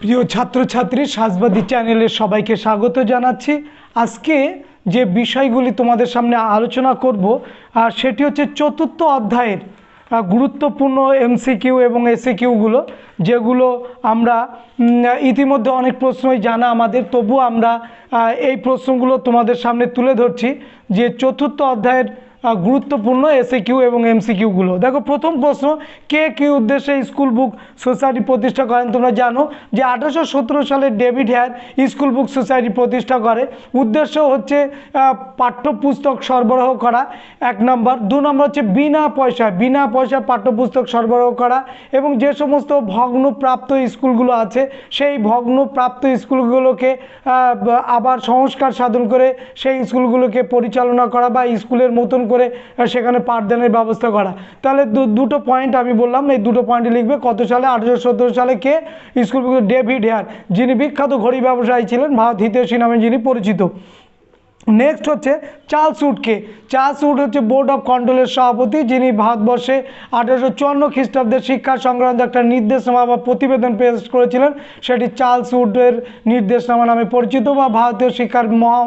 প্রিয় ছাত্রছাত্রী, সাজবাদী চ্যানেলে সবাইকে স্বাগত জানাচ্ছি। আজকে যে বিষয়গুলি তোমাদের সামনে আলোচনা করব আর সেটি হচ্ছে চতুর্থ অধ্যায়ের গুরুত্বপূর্ণ এমসিকিউ এবং এসিকিউগুলো যেগুলো আমরা ইতিমধ্যে অনেক প্রশ্নই জানা আমাদের। তবু আমরা এই প্রশ্নগুলো তোমাদের সামনে তুলে ধরছি যে চতুর্থ অধ্যায়ের গুরুত্বপূর্ণ এসএ কিউ এবং এমসি কিউগুলো দেখো, প্রথম প্রশ্ন, কে কি উদ্দেশ্যে স্কুল বুক সোসাইটি প্রতিষ্ঠা করেন? তোমরা জানো যে আঠারোশো সতেরো সালে David Hare school book society প্রতিষ্ঠা করে। উদ্দেশ্য হচ্ছে পাঠ্যপুস্তক সরবরাহ করা, এক নম্বর। দু নম্বর হচ্ছে বিনা পয়সায় বিনা পয়সায় পাঠ্যপুস্তক সরবরাহ করা এবং যে সমস্ত ভগ্নপ্রাপ্ত স্কুলগুলো আছে, সেই ভগ্নপ্রাপ্ত স্কুলগুলোকে আবার সংস্কার সাধন করে সেই স্কুলগুলোকে পরিচালনা করা বা স্কুলের মতন করে সেখানে পাঠদানের ব্যবস্থা করা। তাহলে দুটো পয়েন্ট আমি বললাম, এই দুটো পয়েন্টে লিখবে কত সালে? আঠেরোশো সতেরো সালে কে? স্কুল ডেভিড হেয়ার, যিনি বিখ্যাত ঘড়ি ব্যবসায়ী ছিলেন, ভারত হিতেশী নামে যিনি পরিচিত। নেক্সট হচ্ছে চার্লস উডকে। চার্লস উড হচ্ছে বোর্ড অফ কন্ট্রোলের সভাপতি, যিনি ভারতবর্ষে আঠারোশো চুয়ান্ন খ্রিস্টাব্দের শিক্ষা সংক্রান্ত একটা নির্দেশনামা বা প্রতিবেদন পেশ করেছিলেন। সেটি চার্লস উডের নির্দেশনামা নামে পরিচিত বা ভারতীয় শিক্ষার মহা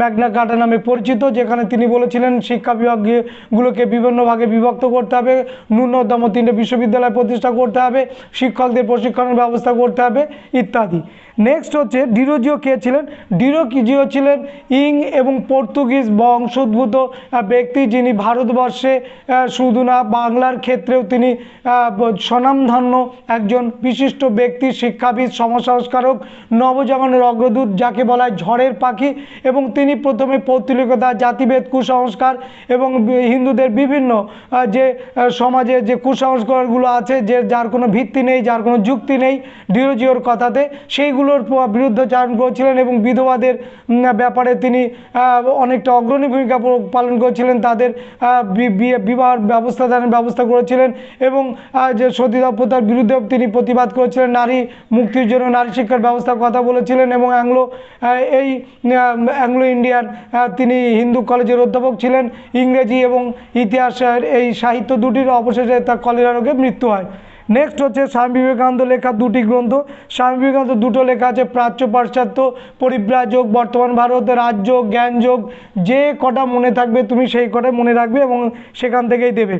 ম্যাগনা কাটা নামে পরিচিত, যেখানে তিনি বলেছিলেন শিক্ষা বিভাগগুলোকে বিভিন্ন ভাগে বিভক্ত করতে হবে, ন্যূনতম তিনটে বিশ্ববিদ্যালয় প্রতিষ্ঠা করতে হবে, শিক্ষকদের প্রশিক্ষণের ব্যবস্থা করতে হবে, ইত্যাদি। নেক্সট হচ্ছে ডিরোজিও কে ছিলেন? ডিরোজিও ছিলেন ইং এবং পর্তুগিজ বংশোদ্ভূত ব্যক্তি যিনি ভারতবর্ষে শুধু না, বাংলার ক্ষেত্রেও তিনি স্বনামধন্য একজন বিশিষ্ট ব্যক্তি, শিক্ষাবিদ, সমাজসংস্কারক, নবজাগরণের অগ্রদূত, যাকে বলা হয় ঝড়ের পাখি এবং তিনি প্রথমে পৌত্তলিকতা, জাতিভেদ, কুসংস্কার এবং হিন্দুদের বিভিন্ন যে সমাজে যে কুসংস্কারগুলো আছে, যে, যার কোনো ভিত্তি নেই, যার কোনো যুক্তি নেই ডিরোজিওর কথাতে সেইগুলোর প- বিরুদ্ধচারণ করেছিলেন এবং বিধবাদের ব্যাপারে তিনি অনেকটা অগ্রণী ভূমিকা পালন করেছিলেন। তাদের বিবাহ ব্যবস্থা, দানের ব্যবস্থা করেছিলেন এবং যে সতীদাপ্রতার বিরুদ্ধেও তিনি প্রতিবাদ করেছিলেন। নারী মুক্তির জন্য নারী শিক্ষার ব্যবস্থার কথা বলেছিলেন এবং অ্যাংলো এই অ্যাংলো ইন্ডিয়ান তিনি হিন্দু কলেজের অধ্যাপক ছিলেন। ইংরেজি এবং ইতিহাসের এই সাহিত্য দুটির অবশেষে তার কলেরা রোগে মৃত্যু হয়। নেক্সট হচ্ছে স্বামী বিবেকানন্দ লেখা দুটি গ্রন্থ। স্বামী বিবেকানন্দ দুটো লেখা আছে, প্রাচ্য, পাশ্চাত্য, পরিব্রাজক, বর্তমান ভারত, রাজযোগ, জ্ঞানযোগ। যে কটা মনে থাকবে তুমি সেই কটা মনে রাখবে এবং সেখান থেকেই দেবে।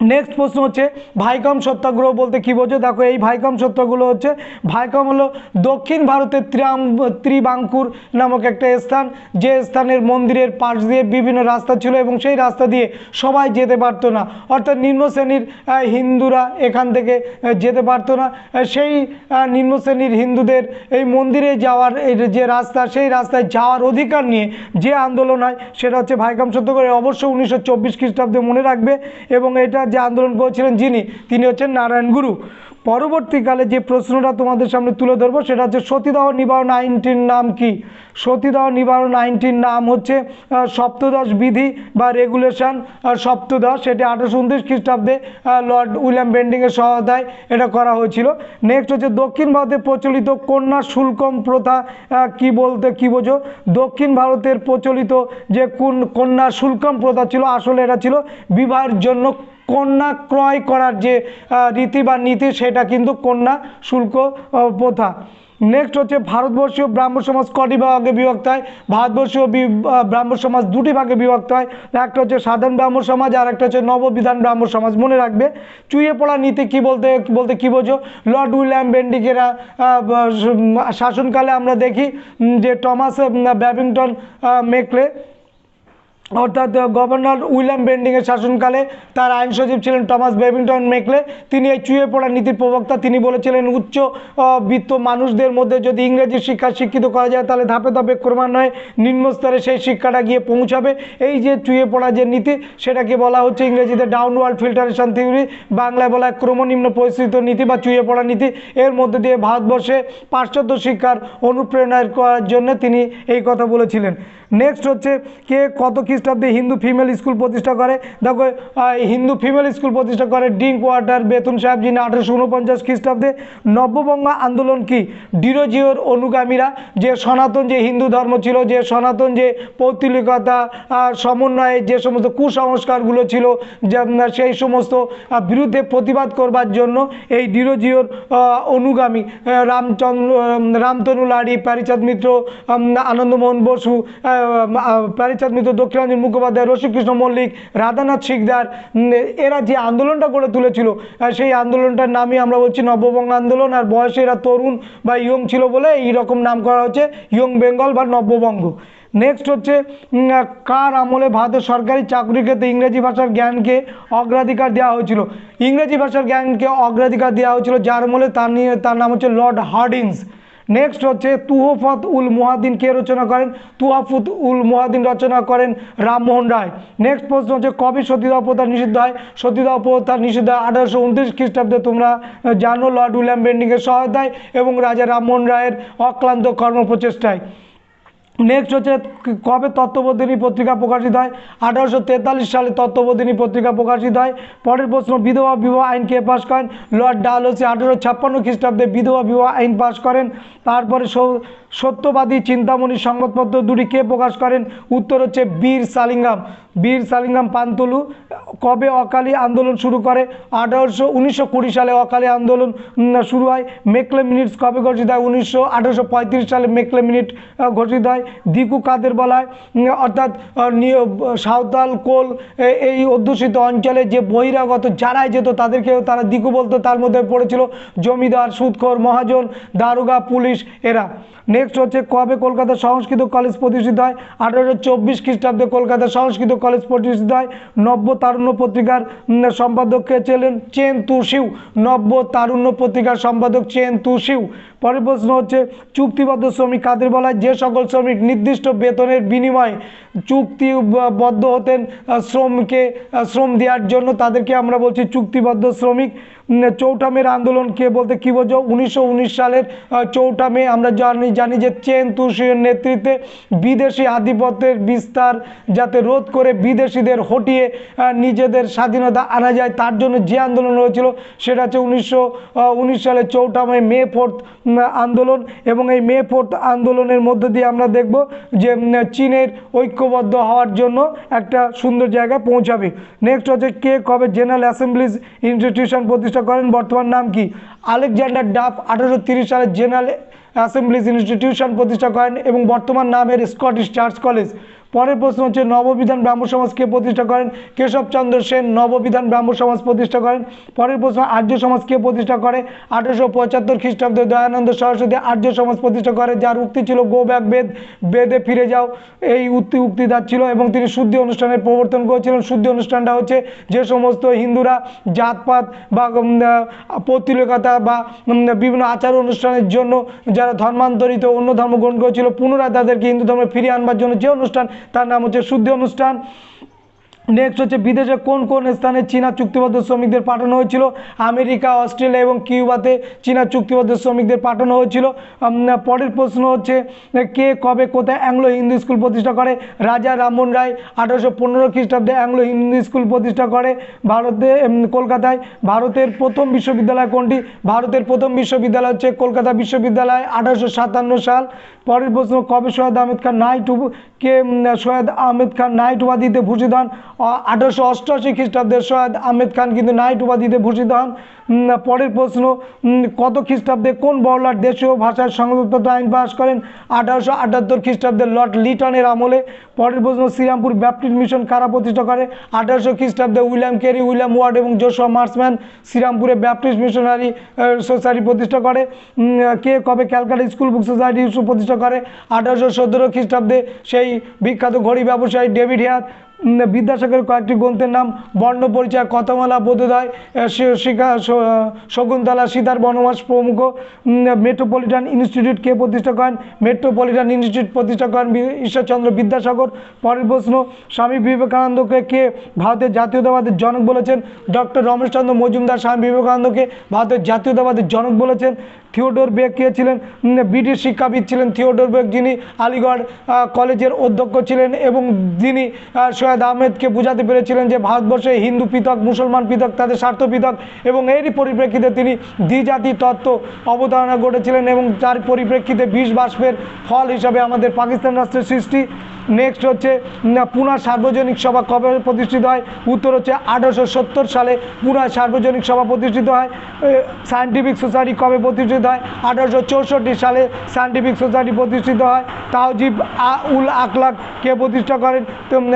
নেক্সট প্রশ্ন হচ্ছে ভাইকম সত্যাগ্রহ বলতে কী বোঝো? দেখো, এই ভাইকম সত্যাগ্রহ হচ্ছে ভাইকম হলো দক্ষিণ ভারতের ত্রিয়াম, ত্রিবাঙ্কুর নামক একটা স্থান, যে স্থানের মন্দিরের পাশ দিয়ে বিভিন্ন রাস্তা ছিল এবং সেই রাস্তা দিয়ে সবাই যেতে পারতো না। অর্থাৎ নিম্ন শ্রেণির হিন্দুরা এখান থেকে যেতে পারতো না। সেই নিম্ন শ্রেণির হিন্দুদের এই মন্দিরে যাওয়ার যে রাস্তা, সেই রাস্তায় যাওয়ার অধিকার নিয়ে যে আন্দোলন হয়, সেটা হচ্ছে ভাইকাম সত্যাগ্রহ। অবশ্য উনিশশো চব্বিশ খ্রিস্টাব্দে মনে রাখবে এবং এটা যে আন্দোলন করেছিলেন যিনি, তিনি হচ্ছেন নারায়ণ গুরু। পরবর্তীকালে যে প্রশ্নটা তোমাদের সামনে তুলে ধরবো, সেটা হচ্ছে সতীদাহ নিবারণ আইনটির নাম কি? সতীদাহ নিবারণ আইনটির নাম হচ্ছে সপ্তদশ বিধি বা রেগুলেশন সপ্তদশ, সেটি আঠারোশো উনত্রিশ খ্রিস্টাব্দে লর্ড উইলিয়াম বেন্ডিংয়ের সহায়তায় এটা করা হয়েছিল। নেক্সট হচ্ছে দক্ষিণ ভারতে প্রচলিত কন্যা শুল্কম প্রথা কি বলতে কি বোঝো? দক্ষিণ ভারতের প্রচলিত যে কোন, কন্যা শুল্কম প্রথা ছিল, আসলে এটা ছিল বিবাহের জন্য কন্যা ক্রয় করার যে রীতি বা নীতি, সেটা কিন্তু কন্যা শুল্ক প্রথা। নেক্সট হচ্ছে ভারতবর্ষীয় ব্রাহ্ম সমাজ কটি ভাগে বিভক্ত হয়? ভারতবর্ষীয় ব্রাহ্ম সমাজ দুটি ভাগে বিভক্ত হয়। একটা হচ্ছে সাধারণ ব্রাহ্ম সমাজ আর একটা হচ্ছে নববিধান ব্রাহ্ম সমাজ। মনে রাখবে, চুইয়ে পড়া নীতি কি বলতে বলতে কি বোঝো? লর্ড উইলিয়াম বেন্ডিকেরা শাসনকালে আমরা দেখি যে টমাস ব্যাবিংটন মেকলে অর্থাৎ গভর্নর উইলিয়াম বেন্ডিংয়ের শাসনকালে তার আইন সচিব ছিলেন টমাস বেবিংটন মেকলে। তিনি এই চুয়ে পড়া নীতির প্রবক্তা। তিনি বলেছিলেন, উচ্চ বিত্ত মানুষদের মধ্যে যদি ইংরেজি শিক্ষা শিক্ষিত করা যায়, তাহলে ধাপে ধাপে ক্রমান্বয়ে নিম্ন স্তরে সেই শিক্ষাটা গিয়ে পৌঁছাবে। এই যে চুয়ে পড়া যে নীতি, সেটাকে বলা হচ্ছে ইংরেজিতে ডাউনওয়ার্ড ফিল্টারেশন থিওরি। বাংলায় বলা ক্রমনিম্ন পরিস্থিত নীতি বা চুয়ে পড়া নীতি। এর মধ্যে দিয়ে ভারতবর্ষে পাশ্চাত্য শিক্ষার অনুপ্রেরণা করার জন্য তিনি এই কথা বলেছিলেন। নেক্সট হচ্ছে, কে কত খ্রিস্ট খ্রিস্টাব্দে হিন্দু ফিমেল স্কুল প্রতিষ্ঠা করে। দেখো হিন্দু ফিমেল স্কুল প্রতিষ্ঠা করে ড্রিঙ্ক ওয়াটার বেতন সাহেব যিনি আঠারোশো উনপঞ্চাশ খ্রিস্টাব্দে। নব্যবঙ্গ আন্দোলন কি? ডিরোজিওর অনুগামীরা, যে সনাতন যে হিন্দু ধর্ম ছিল, যে সনাতন যে পৌত্তলিকতা সমন্বয়ে যে সমস্ত কুসংস্কারগুলো ছিল, যে সেই সমস্ত বিরুদ্ধে প্রতিবাদ করবার জন্য এই ডিরোজিওর অনুগামী রামচন্দ্র রামতনু লাড়ি প্যারিচাঁদ মিত্র আনন্দমোহন বসু প্যারিচাঁদ মিত্র দক্ষিণাঞ্জন মুখোপাধ্যায় রসিকৃষ্ণ মল্লিক, রাধানাথ শিকদার এরা যে আন্দোলনটা গড়ে তুলেছিল সেই আন্দোলনটার নামই আমরা বলছি নব্যবঙ্গ আন্দোলন, আর বয়সে এরা তরুণ বা ইয়ং ছিল বলে এই রকম নাম করা হচ্ছে ইয়ং বেঙ্গল বা নব্যবঙ্গ। নেক্সট হচ্ছে কার আমলে ভারতের সরকারি চাকরির ক্ষেত্রে ইংরেজি ভাষার জ্ঞানকে অগ্রাধিকার দেওয়া হয়েছিল? ইংরেজি ভাষার জ্ঞানকে অগ্রাধিকার দেওয়া হয়েছিল যার আমলে তার নিয়ে, তার নাম হচ্ছে লর্ড হার্ডিংস। নেক্সট হচ্ছে তুহফত উল মুহাদ্দিন কে রচনা করেন? তুহাফুত উল মুহাদ্দিন রচনা করেন রামমোহন রায়। নেক্সট প্রশ্ন হচ্ছে, কবি সতীদাহ প্রথা নিষিদ্ধ হয়? সতীদাহ প্রথা নিষিদ্ধ হয় আঠারোশো উনত্রিশ খ্রিস্টাব্দে। তোমরা জানো, লর্ড উইলিয়াম বেন্ডিংয়ের সহায়তায় এবং রাজা রামমোহন রায়ের অক্লান্ত কর্মপ্রচেষ্টায়। নেক্সট হচ্ছে কবে তত্ত্ববোধিনী পত্রিকা প্রকাশিত হয়? আঠারোশো তেতাল্লিশ সালে তত্ত্ববোধিনী পত্রিকা প্রকাশিত হয়। পরের প্রশ্ন, বিধবা বিবাহ আইন কে পাশ করেন? লর্ড ডাল হচ্ছে আঠারোশো ছাপ্পান্ন খ্রিস্টাব্দে বিধবা বিবাহ আইন পাশ করেন। তারপরে সত্যবাদী চিন্তামণি সংবাদপত্র দুটি কে প্রকাশ করেন? উত্তর হচ্ছে বীর সালিঙ্গাম। বীর সালিঙ্গাম পান্তুলু, কবে অকালি আন্দোলন শুরু করে? আঠারোশো, উনিশশো কুড়ি সালে অকালি আন্দোলন শুরু হয়। মেকলে মিনিটস কবে ঘোষিত হয়? উনিশশো, আঠারোশো সালে মেকলে মিনিট ঘোষিত হয়। দিকু কাদের বলা হয়? অর্থাৎ সাঁওতাল, কোল এই অধ্যুষিত অঞ্চলে যে বহিরাগত যারাই যেত, তাদেরকেও তারা দিকু বলতো। তার মধ্যে পড়েছিল জমিদার, সুদখোর, মহাজন, দারোগা, পুলিশ, এরা। নেক্সট হচ্ছে কবে কলকাতা সংস্কৃত কলেজ প্রতিষ্ঠিত হয়? আঠারোশো চব্বিশ খ্রিস্টাব্দে কলকাতা সংস্কৃত কলেজ প্রতিষ্ঠিত হয়। নব্য তারুণ্য পত্রিকার সম্পাদক কে ছিলেন? Chen Duxiu. নব্য তারুণ্য পত্রিকার সম্পাদক চেন তুষিউ। পরের প্রশ্ন হচ্ছে, চুক্তিবদ্ধ শ্রমিক কাদের বলা যে সকল শ্রমিক নির্দিষ্ট বেতনের বিনিময়ে চুক্তিবদ্ধ হতেন শ্রমকে শ্রম দেওয়ার জন্য তাদেরকে আমরা বলছি চুক্তিবদ্ধ শ্রমিক। চৌঠা আন্দোলন কে বলতে কী বোঝো? উনিশশো উনিশ সালের চৌঠা মে আমরা জানি জানি যে চেন তুষির নেতৃত্বে বিদেশি আধিপত্যের বিস্তার যাতে রোধ করে বিদেশিদের হটিয়ে নিজেদের স্বাধীনতা আনা যায়, তার জন্য যে আন্দোলন হয়েছিল সেটা হচ্ছে উনিশশো উনিশ সালের চৌঠা মে মে ফোর্থ আন্দোলন। এবং এই মে ফোর্থ আন্দোলনের মধ্য দিয়ে আমরা দেখব যে চীনের ঐক্যবদ্ধ হওয়ার জন্য একটা সুন্দর জায়গায় পৌঁছাবে। নেক্সট হচ্ছে কে কবে জেনারেল অ্যাসেম্বলিজ ইনস্টিটিউশন প্রতিষ্ঠা করেন। বর্তমান নাম কি? আলেকজান্ডার ডাফ, আঠারোশো সালে জেনারেল অ্যাসেম্বলিজ ইনস্টিটিউশন প্রতিষ্ঠা করেন এবং বর্তমান নামের স্কটিশ চার্চ কলেজ। পরের প্রশ্ন হচ্ছে, নববিধান ব্রাহ্ম সমাজ কে প্রতিষ্ঠা করেন? কেশবচন্দ্র সেন নববিধান ব্রাহ্ম সমাজ প্রতিষ্ঠা করেন। পরের প্রশ্ন, আর্য সমাজ কে প্রতিষ্ঠা করে? আঠারোশো পঁচাত্তর খ্রিস্টাব্দে দয়ানন্দ সরস্বতী আর্য সমাজ প্রতিষ্ঠা করে, যার উক্তি ছিল, গো ব্যাক বেদ, বেদে ফিরে যাও। এই উক্তি উক্তিদার ছিল এবং তিনি শুদ্ধি অনুষ্ঠানের প্রবর্তন করেছিলেন। শুদ্ধি অনুষ্ঠানটা হচ্ছে, যে সমস্ত হিন্দুরা জাতপাত বা পৌত্তলিকতা বা বিভিন্ন আচার অনুষ্ঠানের জন্য যারা ধর্মান্তরিত অন্য ধর্ম গ্রহণ করেছিল, পুনরায় তাদেরকে হিন্দু ধর্মে ফিরিয়ে আনবার জন্য যে অনুষ্ঠান তার নাম হচ্ছে শুদ্ধি অনুষ্ঠান। নেক্সট হচ্ছে বিদেশে কোন কোন স্থানে চীনা চুক্তিবদ্ধ শ্রমিকদের পাঠানো হয়েছিল? আমেরিকা, অস্ট্রেলিয়া এবং কিউবাতে চীনা চুক্তিবদ্ধ শ্রমিকদের পাঠানো হয়েছিল। পরের প্রশ্ন হচ্ছে, কে কবে কোথায় অ্যাংলো হিন্দু স্কুল প্রতিষ্ঠা করে? রাজা রামমোহন রায় আঠারোশো পনেরো খ্রিস্টাব্দে অ্যাংলো হিন্দু স্কুল প্রতিষ্ঠা করে ভারতে কলকাতায়। ভারতের প্রথম বিশ্ববিদ্যালয় কোনটি? ভারতের প্রথম বিশ্ববিদ্যালয় হচ্ছে কলকাতা বিশ্ববিদ্যালয় আঠারোশো সাতান্ন সাল। পরের প্রশ্ন, কবে সৈয়দ আহমেদ খান নাইট কে সৈয়দ আহমেদ খান নাইট উপাধিতে ভূষিত হন। আঠারোশো অষ্টআশি খ্রিস্টাব্দে সৈয়দ আহমেদ খান কিন্তু নাইট উপাধিতে ভূষিত হন। পরের প্রশ্ন কত খ্রিস্টাব্দে কোন বড়লাট দেশীয় ভাষার সংরক্ষিত আইন পাশ করেন? আঠারোশো আটাত্তর খ্রিস্টাব্দে লর্ড লিটনের আমলে। পরের প্রশ্ন, শ্রীরামপুর ব্যাপটিস্ট মিশন কারা প্রতিষ্ঠা করে? আঠারোশো খ্রিস্টাব্দে উইলিয়াম কেরি, উইলিয়াম ওয়ার্ড এবং জোশোয়া মার্সম্যান শ্রীরামপুরে ব্যাপটিস্ট মিশনারি সোসাইটি প্রতিষ্ঠা করে। কে কবে ক্যালকাটা স্কুল বুক সোসাইটি প্রতিষ্ঠা করে? আঠারোশো সতেরো খ্রিস্টাব্দে সেই বিখ্যাত ঘড়ি ব্যবসায়ী ডেভিড হেয়ার বিদ্যাসাগরের কয়েকটি গ্রন্থের নাম বর্ণ পরিচয় কথামালা, বোধোদয় শিখা শকুন্তলা, সীতার বনবাস প্রমুখ মেট্রোপলিটন ইনস্টিটিউট কে প্রতিষ্ঠা করেন? মেট্রোপলিটন ইনস্টিটিউট প্রতিষ্ঠা করেন ঈশ্বরচন্দ্র বিদ্যাসাগর। পরের প্রশ্ন, স্বামী বিবেকানন্দকে কে ভারতের জাতীয়তাবাদের জনক বলেছেন? ডক্টর রমেশচন্দ্র মজুমদার স্বামী বিবেকানন্দকে ভারতের জাতীয়তাবাদের জনক বলেছেন। থিওডোর বেগ কে ছিলেন? ব্রিটিশ শিক্ষাবিদ ছিলেন থিওডোর বেগ, যিনি আলিগড় কলেজের অধ্যক্ষ ছিলেন এবং যিনি সৈয়দ আহমেদকে বোঝাতে পেরেছিলেন যে ভারতবর্ষে হিন্দু পৃথক, মুসলমান পৃথক, তাদের স্বার্থ পৃথক এবং এরই পরিপ্রেক্ষিতে তিনি দ্বিজাতি তত্ত্ব অবতারণা ঘটেছিলেন এবং তার পরিপ্রেক্ষিতে বিষ বাষ্পের ফল হিসাবে আমাদের পাকিস্তান রাষ্ট্রের সৃষ্টি। নেক্সট হচ্ছে পুনা সার্বজনিক সভা কবে প্রতিষ্ঠিত হয়? উত্তর হচ্ছে আঠারোশো সত্তর সালে পুনা সার্বজনিক সভা প্রতিষ্ঠিত হয়। সায়েন্টিফিক সোসাইটি কবে প্রতিষ্ঠিত হয়। আঠারোশো চৌষট্টি সালে সায়েন্টিফিক সোসাইটি প্রতিষ্ঠিত হয়। তাহজিব আ- উল আকলাক কে প্রতিষ্ঠা করেন?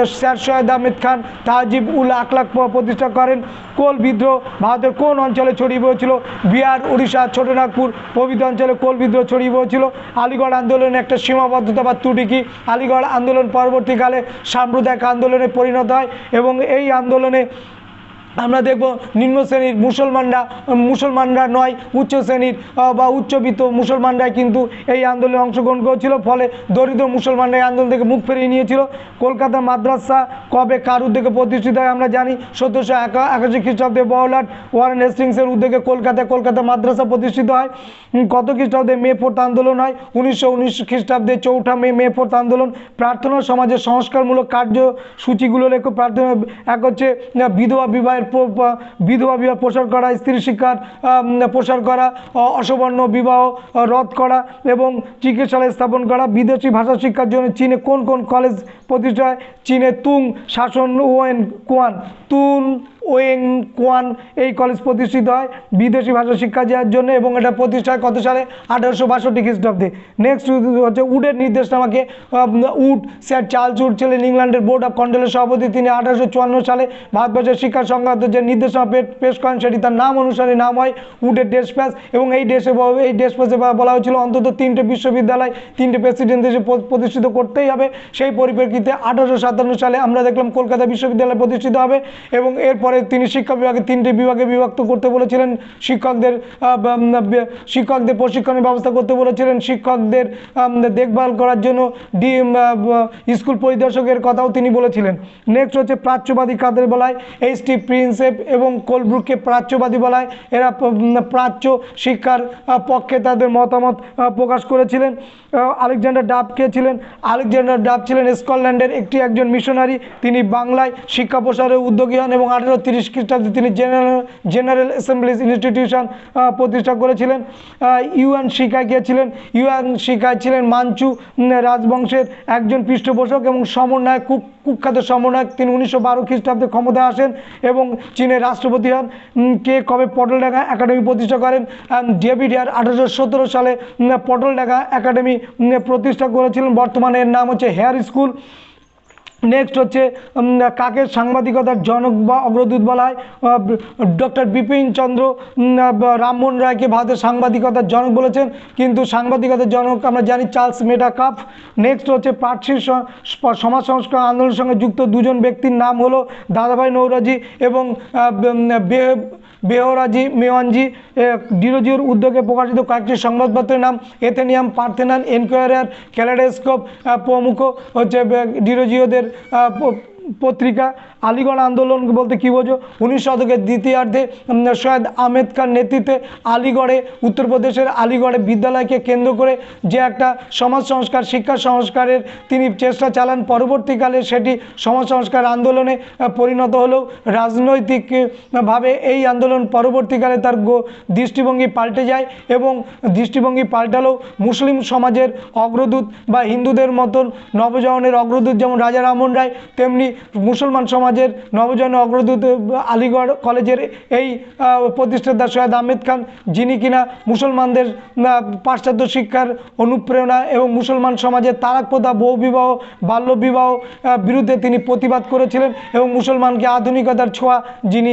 স্যার সৈয়দ আহমেদ খান তাহজিব উল আকলাক প্রতিষ্ঠা করেন। কোল বিদ্রোহ ভারতের কোন অঞ্চলে ছড়িয়ে পড়েছিল? বিহার, উড়িষ্যা, ছোটনাগপুর প্রভৃতি অঞ্চলে কোল বিদ্রোহ ছড়িয়ে পড়েছিল। আলিগড় আন্দোলনের একটা সীমাবদ্ধতা বা ত্রুটি কি? আলিগড় আন্দোলন পরবর্তীকালে সাম্প্রদায়িক আন্দোলনে পরিণত হয় এবং এই আন্দোলনে আমরা দেখব নিম্ন শ্রেণির মুসলমানরা মুসলমানরা নয়, উচ্চ শ্রেণির বা উচ্চবিত্ত মুসলমানরাই কিন্তু এই আন্দোলনে অংশগ্রহণ করেছিল। ফলে দরিদ্র মুসলমানরা এই আন্দোলন থেকে মুখ ফিরিয়ে নিয়েছিল। কলকাতা মাদ্রাসা কবে কার উদ্যোগে প্রতিষ্ঠিত হয় আমরা জানি। সতেরোশো একা, একাশি খ্রিস্টাব্দে বহলাট ওয়ারেন হেস্টিংসের উদ্যোগে কলকাতায় কলকাতা মাদ্রাসা প্রতিষ্ঠিত হয়। কত খ্রিস্টাব্দে মে ফোর্থ আন্দোলন হয়? উনিশশো উনিশ খ্রিস্টাব্দে চৌঠা মে মে ফোর্থ আন্দোলন। প্রার্থনা সমাজের সংস্কারমূলক কার্যসূচিগুলো লেখো। প্রার্থনা এক হচ্ছে বিধবা বিবাহের প- বিধবা বিবাহ প্রসার করা, স্ত্রী শিক্ষার প্রসার করা অসবর্ণ বিবাহ রদ করা এবং চিকিৎসালয় স্থাপন করা। বিদেশি ভাষা শিক্ষার জন্য চীনে কোন কোন কলেজ প্রতিষ্ঠায়? চীনে তুং, শাসন ওয়েন কোয়ান তুন ওয়েং কোয়ান এই কলেজ প্রতিষ্ঠিত হয় বিদেশি ভাষা শিক্ষা দেওয়ার জন্য এবং এটা প্রতিষ্ঠা কত সালে? আঠারোশো বাষট্টি খ্রিস্টাব্দে। নেক্সট হচ্ছে উডের নির্দেশনামাকে উড স্যার চার্লস উড ছিলেন ইংল্যান্ডের বোর্ড অফ কন্ট্রোলের সভাপতি। তিনি আঠারোশো চুয়ান্ন সালে ভারতবর্ষের শিক্ষা সংক্রান্ত যে নির্দেশনা পেশ করেন সেটি তার নাম অনুসারে নাম হয় উডের ডেস প্যাস এবং এই ব- এই ডেস প্যাসে বলা হয়েছিল অন্তত তিনটে বিশ্ববিদ্যালয়, তিনটে প্রেসিডেন্ট দেশে প্রতিষ্ঠিত করতেই হবে। সেই পরিপ্রেক্ষিতে আঠারোশো সাতান্ন সালে আমরা দেখলাম কলকাতা বিশ্ববিদ্যালয় প্রতিষ্ঠিত হবে এবং এরপরে তিনি শিক্ষা বিভাগে তিনটি বিভাগে বিভক্ত করতে বলেছিলেন। শিক্ষকদের শিক্ষকদের প্রশিক্ষণের ব্যবস্থা করতে বলেছিলেন। শিক্ষকদের দেখভাল করার জন্য ডি স্কুল পরিদর্শকের কথাও তিনি বলেছিলেন। নেক্সট হচ্ছে প্রাচ্যবাদী কাদের বলায়। এইচ টি প্রিন্সেপ এবং কোলব্রুককে প্রাচ্যবাদী বলায়। এরা প্রাচ্য শিক্ষার পক্ষে তাদের মতামত প্রকাশ করেছিলেন। আলেকজান্ডার ডাব কে ছিলেন? আলেকজান্ডার ডাব ছিলেন স্কটল্যান্ডের একটি একজন মিশনারি। তিনি বাংলায় শিক্ষা প্রসারের উদ্যোগী হন এবং আঠেরো তিরিশ খ্রিস্টাব্দে তিনি জেনারেল জেনারেল অ্যাসেম্বলিজ ইনস্টিটিউশন প্রতিষ্ঠা করেছিলেন। ইউএন শিকায় গিয়েছিলেন। ইউএন শিকায় ছিলেন মাঞ্চু রাজবংশের একজন পৃষ্ঠপোষক এবং সমন্বয়ক কুক কুখ্যাত সমন্বয়ক। তিনি উনিশশো বারো খ্রিস্টাব্দে ক্ষমতায় আসেন এবং চীনের রাষ্ট্রপতি হন। কে কবে পটলডাঙ্গা একাডেমি প্রতিষ্ঠা করেন? ডেভিড হেয়ার আঠারোশো সতেরো সালে পটলডাঙ্গা একাডেমি প্রতিষ্ঠা করেছিলেন। বর্তমানে এর নাম হচ্ছে হেয়ার স্কুল। নেক্সট হচ্ছে কাকে সাংবাদিকতার জনক বা অগ্রদূত বলা হয়? ডক্টর বিপিন চন্দ্র রামমোহন রায়কে ভারতের সাংবাদিকতার জনক বলেছেন। কিন্তু সাংবাদিকতার জনক আমরা জানি চার্লস মেটাকাপ নেক্সট হচ্ছে প্রার্থী সমাজ সংস্কার আন্দোলনের সঙ্গে যুক্ত দুজন ব্যক্তির নাম হলো দাদাভাই নৌরাজি এবং বেহরাজি, মেওয়ানজি ডিরোজিওর উদ্যোগে প্রকাশিত কয়েকটি সংবাদপত্রের নাম এথেনিয়াম পার্থেনান এনকোয়ারার ক্যালাডেস্কোপ প্রমুখ হচ্ছে ডিরোজিওদের পত্রিকা, আলিগড় আন্দোলন বলতে কী বোঝো? উনিশ শতকের দ্বিতীয়ার্ধে সৈয়দ আহমেদ খান নেতৃত্বে আলিগড়ে, উত্তরপ্রদেশের আলিগড়ে বিদ্যালয়কে কেন্দ্র করে যে একটা সমাজ সংস্কার, শিক্ষা সংস্কারের তিনি চেষ্টা চালান, পরবর্তীকালে সেটি সমাজ সংস্কার আন্দোলনে পরিণত হলেও রাজনৈতিকভাবে এই আন্দোলন পরবর্তীকালে তার দৃষ্টিভঙ্গি পাল্টে যায় এবং দৃষ্টিভঙ্গি পাল্টালেও মুসলিম সমাজের অগ্রদূত বা হিন্দুদের মতন নবজওয়ানের অগ্রদূত যেমন রাজা রামমোহন রায়, তেমনি মুসলমান সমাজের নবজন অগ্রদূত আলিগড় কলেজের এই প্রতিষ্ঠাতা সৈয়দ আহমেদ খান, যিনি কিনা মুসলমানদের পাশ্চাত্য শিক্ষার অনুপ্রেরণা এবং মুসলমান সমাজের তারাকপ্রদা প্রথা বহু বিবাহ বাল্য বিবাহ বিরুদ্ধে তিনি প্রতিবাদ করেছিলেন এবং মুসলমানকে আধুনিকতার ছোঁয়া যিনি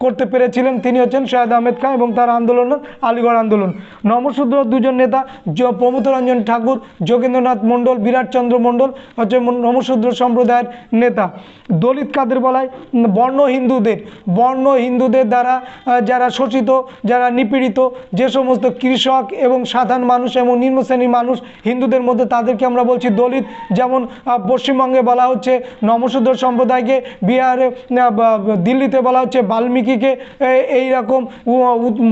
করতে পেরেছিলেন তিনি হচ্ছেন সৈয়দ আহমেদ খান এবং তার আন্দোলন আলিগড় আন্দোলন। নমশূদ্র দুজন নেতা য- প্রমথরঞ্জন ঠাকুর, যোগেন্দ্রনাথ মণ্ডল বিরাটচন্দ্র মণ্ডল হচ্ছে নমশূদ্র সম্প্রদায়ের নেতা। দলিত কাদের বলায়? বর্ণ হিন্দুদের। বর্ণ হিন্দুদের দ্বারা যারা শোষিত, যারা নিপীড়িত, যে সমস্ত কৃষক এবং সাধারণ মানুষ এবং নিম্ন শ্রেণির মানুষ হিন্দুদের মধ্যে তাদেরকে আমরা বলছি দলিত। যেমন পশ্চিমবঙ্গে বলা হচ্ছে নমশূদ্র সম্প্রদায়কে বিহারে দিল্লিতে বলা হচ্ছে বাল্মীকি বাল্মীকিকে এই রকম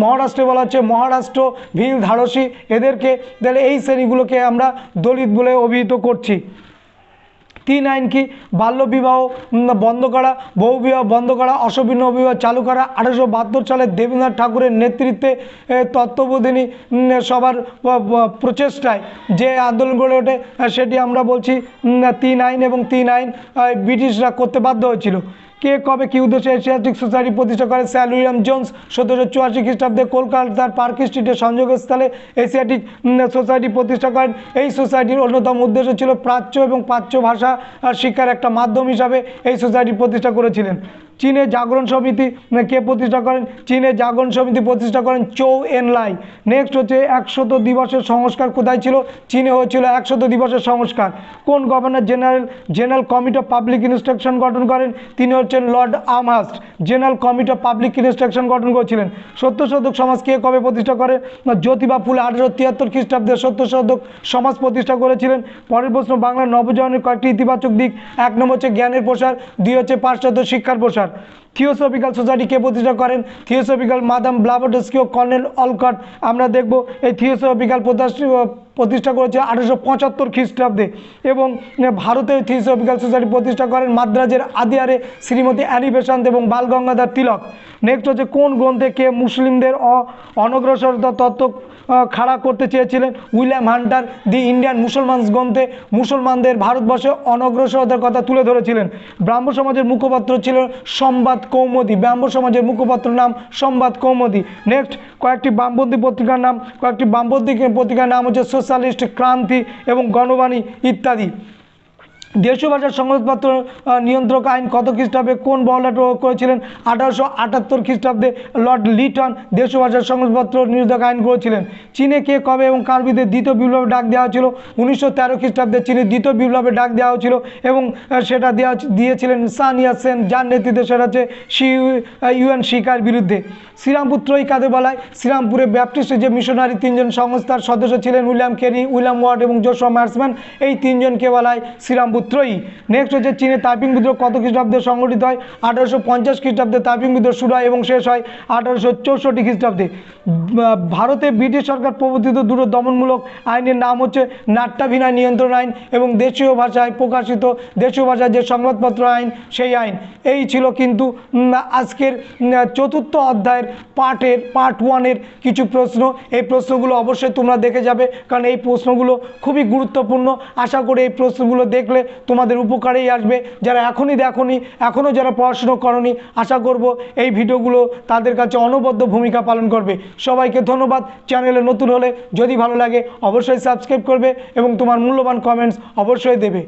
মহারাষ্ট্রে বলা হচ্ছে মহারাষ্ট্র, ভিল ধারসি এদেরকে, তাহলে এই শ্রেণীগুলোকে আমরা দলিত বলে অভিহিত করছি। তিন আইন কি? বাল্যবিবাহ বন্ধ করা বহুবিবাহ বন্ধ করা, অসবিন্ন বিবাহ চালু করা, আঠারোশো বাহাত্তর সালে দেবেন্দ্রনাথ ঠাকুরের নেতৃত্বে তত্ত্ববোধিনী সবার প্রচেষ্টায় যে আন্দোলন গড়ে ওঠে, সেটি আমরা বলছি তিন আইন এবং তিন আইন ব্রিটিশরা করতে বাধ্য হয়েছিল। কে কবে কি উদ্দেশ্যে এশিয়াটিক সোসাইটি প্রতিষ্ঠা করে? স্যার উইলিয়াম জোন্স, সতেরোশো চুয়াশি খ্রিস্টাব্দে কলকাতার পার্ক স্ট্রিটের সংযোগস্থলে এশিয়াটিক সোসাইটি প্রতিষ্ঠা করেন। এই সোসাইটির অন্যতম উদ্দেশ্য ছিল প্রাচ্য এবং প্রাচ্য ভাষা শিক্ষার একটা মাধ্যম হিসাবে এই সোসাইটি প্রতিষ্ঠা করেছিলেন। চীনে জাগরণ সমিতি কে প্রতিষ্ঠা করেন? চীনে জাগরণ সমিতি প্রতিষ্ঠা করেন চৌ এনলাই নেক্সট হচ্ছে একশত দিবসের সংস্কার কোথায় ছিল? চীনে হয়েছিল একশত দিবসের সংস্কার। কোন governor general general committee of public instruction গঠন করেন? তিনি হচ্ছেন lord Amherst. General committee of public instruction গঠন করেছিলেন। সত্য শতক সমাজ কে কবে প্রতিষ্ঠা করেন জ্যোতিবা ফুলে আঠারোশো তিয়াত্তর খ্রিস্টাব্দে সত্য শতক সমাজ প্রতিষ্ঠা করেছিলেন। পরের প্রশ্ন, বাংলার নবজীবনের কয়েকটি ইতিবাচক দিক। এক নম্বর হচ্ছে জ্ঞানের প্রসার, দুই হচ্ছে পাশ্চাত্য শিক্ষার প্রসার। থিওসফিক্যাল সোসাইটি কে প্রতিষ্ঠা করেন? থিওসফিক্যাল মাদাম ব্লাভাডস্কি ও কর্নেল অলকট আমরা দেখব, এই থিওসফিক্যাল প্রতিষ্ঠা করেছে আঠারোশো পঁচাত্তর খ্রিস্টাব্দে এবং ভারতে থিওসফিক্যাল সোসাইটি প্রতিষ্ঠা করেন মাদ্রাজের আদিয়ারে শ্রীমতী অ্যানি এবং বালগঙ্গাধর তিলক। নেক্সট হচ্ছে কোন গ্রন্থে কে মুসলিমদের অনগ্রসরতা তত্ত্ব খাড়া করতে চেয়েছিলেন William Hunter, the Indian Musalmans গ্রন্থে। মুসলমানদের ভারতবর্ষে অনগ্রসরতার কথা তুলে ধরেছিলেন। ব্রাহ্ম সমাজের মুখপাত্র ছিল সম্বাদ কৌমদি। ব্রাহ্ম সমাজের মুখপাত্র নাম সম্বাদ কৌমদি। নেক্সট কয়েকটি বামপন্থী পত্রিকার নাম, কয়েকটি বামপন্থী পত্রিকার নাম হচ্ছে সোশ্যালিস্ট, ক্রান্তি এবং গণবাণী ইত্যাদি। দেশীয় ভাষার সংবাদপত্র নিয়ন্ত্রক আইন কত খ্রিস্টাব্দে কোন বহলাট করেছিলেন? আঠারোশো আটাত্তর খ্রিস্টাব্দে লর্ড লিটন দেশীয় ভাষার সংবাদপত্র নিয়ন্ত্রক আইন করেছিলেন। চীনে কে কবে এবং কার বিরুদ্ধে দ্বিতীয় বিপ্লবে ডাক দেওয়া হয়েছিল? উনিশশো তেরো খ্রিস্টাব্দে চীনে দ্বিতীয় বিপ্লবে ডাক দেওয়া হয়েছিল এবং সেটা দেওয়া দিয়েছিলেন সান ইয়াসেন যার নেতৃত্বে সেটা হচ্ছে শি ইউএন শিকার বিরুদ্ধে। শ্রীরামপুর ত্রয়ী কাদের বলায় শ্রীরামপুরে ব্যাপটিস্ট যে মিশনারি তিনজন সংস্থার সদস্য ছিলেন উইলিয়াম কেরি, উইলিয়াম ওয়ার্ড এবং জোশোয়া ম্যাটসম্যান এই তিনজনকে বলায় শ্রীরামপুর ত্রয়ী নেক্সট হচ্ছে চীনে তাইপিং বিদ্রোহ কত খ্রিস্টাব্দে সংগঠিত হয়? আঠারোশো পঞ্চাশ খ্রিস্টাব্দে তাইপিং বিদ্রোহ শুরু হয় এবং শেষ হয় আঠারোশো চৌষট্টি খ্রিস্টাব্দে। ভারতে ব্রিটিশ সরকার প্রবর্তিত দুটো দমনমূলক আইনের নাম হচ্ছে নাট্যাভিনয় নিয়ন্ত্রণ আইন এবং দেশীয় ভাষায় প্রকাশিত দেশীয় ভাষায় যে সংবাদপত্র আইন, সেই আইন। এই ছিল কিন্তু আজকের চতুর্থ অধ্যায়ের পার্টের পার্ট ওয়ানের কিছু প্রশ্ন। এই প্রশ্নগুলো অবশ্যই তোমরা দেখে যাবে, কারণ এই প্রশ্নগুলো খুবই গুরুত্বপূর্ণ। আশা করি এই প্রশ্নগুলো দেখলে তোমাদের উপকারেই আসবে। যারা এখনই দেখনি, এখনও যারা পড়াশুনো করনি, আশা করব এই ভিডিওগুলো তাদের কাছে অনবদ্য ভূমিকা পালন করবে। সবাইকে ধন্যবাদ। চ্যানেলে নতুন হলে যদি ভালো লাগে, অবশ্যই সাবস্ক্রাইব করবে এবং তোমার মূল্যবান কমেন্টস অবশ্যই দেবে।